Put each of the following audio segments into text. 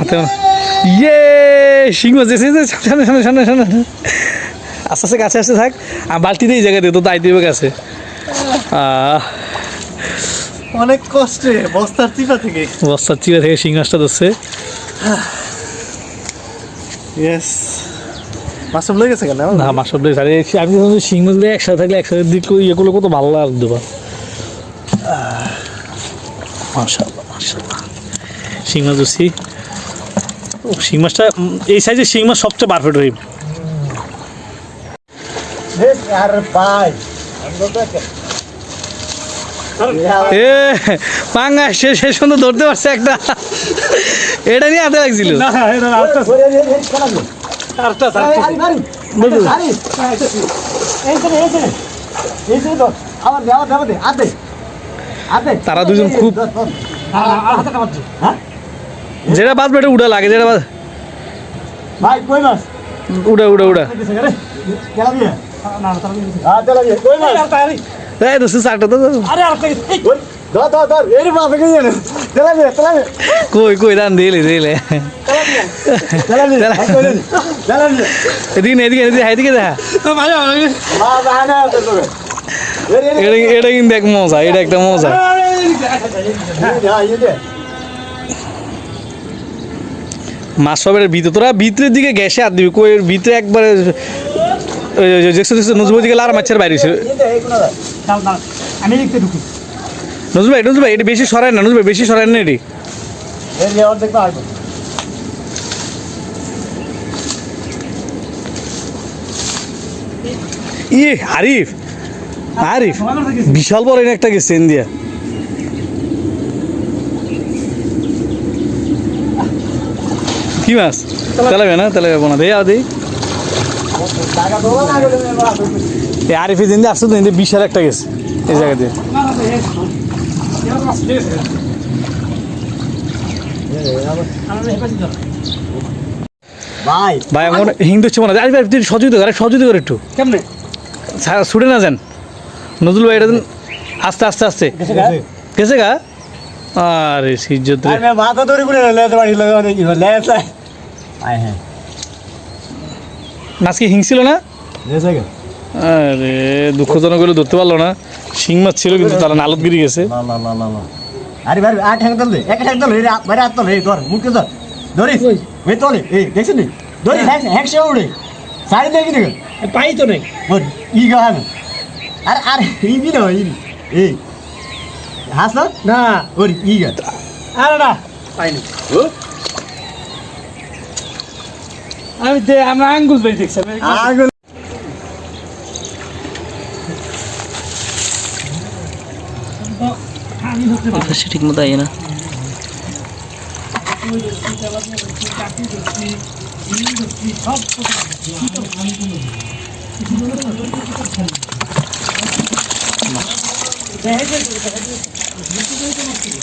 হাতে ইয়ে শিং মাছ এসে সামনে সামনে সামনে সামনে আস্তে আস্তে কাছে আসতে থাক। আর বালতিতে এই জায়গাতে তো তাই দেবে কাছে। অনেক কষ্টে বস্তার চিপা থেকে। বস্তার চিরা থেকে শিং মাছটা ধরছে। ইয়েস মাসুম লেগে গেছে কেন? না মাছ সব আরে আমি যখন শিং মাছগুলো একসাথে থাকলে একসাথে দিক ইয়ে করলে কত ভালো লাগতো বা মাশাল্লাহ মাশাল্লাহ শিং মাছ ধরছি। শিং মাছটা এই সাইজের শিং মাছ সবচেয়ে পারফেক্ট হয় আর এ পাঙ্গা সে ধরতে পারছে একটা। এটা নিয়ে হাতে লাগছিল। তারা দুজন খুব যেটা বাদ বেটা উড়া লাগে যেটা বাদ ভাই কই মাছ? উড়া উড়া উড়া। হ্যাঁ কই কই? কই দান দিলে দিলে এদিকে এদিকে এদিকে দেখা। এটা এটা কিন্তু এক মজা এটা একটা মজা। হ্যাঁ এই দে মাছ সবের ভিতরে, তোরা ভিতরের দিকে গ্যাসে আর দিবি। কই, এর ভিতরে একবারে মাছের বাইরে বেশি সরায় না বেশি সরায় না এটি। আসব ইয়ে আরিফ বিশাল বড় একটা গেছে ইন্ডিয়া। কি মাছ? তেলাবে না? তেলাবে না দেয়া না মাছ এই আরিফের দিন দিয়ে আসছে তো ইন্ডিয়া বিশাল একটা গেছে। এই জায়গা দিয়ে। ভাই। ভাই আমার হিন্দু মনে হয় আরে ভাই সহযোগিতা করে সহযোগিতা করে একটু। কেমনে? ছুটে না যান। নজরুল ভাই এটা আস্তে আস্তে আস্তে। গেছে গা? আরে সিজ্জত মাথা দড়ি করে বাড়ি লাগে আয় হ্যাঁ। নাচ কি হিংছিল না? লেছে গে আরে দুঃখজনক হলে ধরতে পারল না। শিং মাছ ছিল কিন্তু তারা নালত গিরি গেছে আরে ভাই আট হ্যাং দলে এক হ্যাং দলে বাইরে হাত দলে ধর মুখে ধর। ধরি ওই তলে এই দেখছিস নি? ধরি হ্যাং হ্যাং সে উড়ে। সাইড দেখি? নি পাই তো নেই। ওর ই গান আরে আরে ই বি না ই এই হাস না? না। ওর ই গা। আরে না। পাইনি। আমি দে আমরা আঙ্গুল বেরিয়ে দেখছি সে ঠিক মতো আইয়ে না।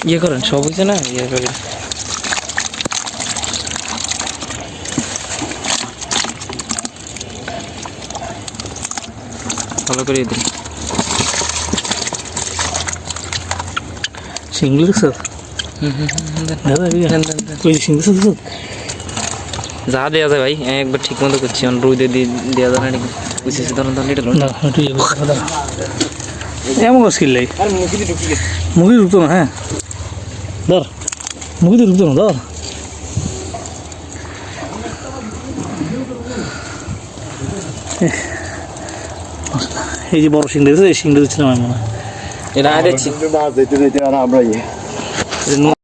ইয়ে করেন সব হয়েছে না? ইয়ে করে ভালো করে দিন। দেখছ দেখছ যা দেওয়া যায় ভাই একবার ঠিক মতো করছি অন রুই দিয়ে দেওয়া যায় না নাকি? বুঝেছি ধরুন ধরুন এটা না ইয়ে। এমন স্কিল নেই মুখে ঢুকতো না হ্যাঁ? ধর মুখে ঢুকতো না ধর এহ। এই যে বড় শিংটা এই শিংটা দিচ্ছিলাম আমি মনে হয়। এটা আগে আমরা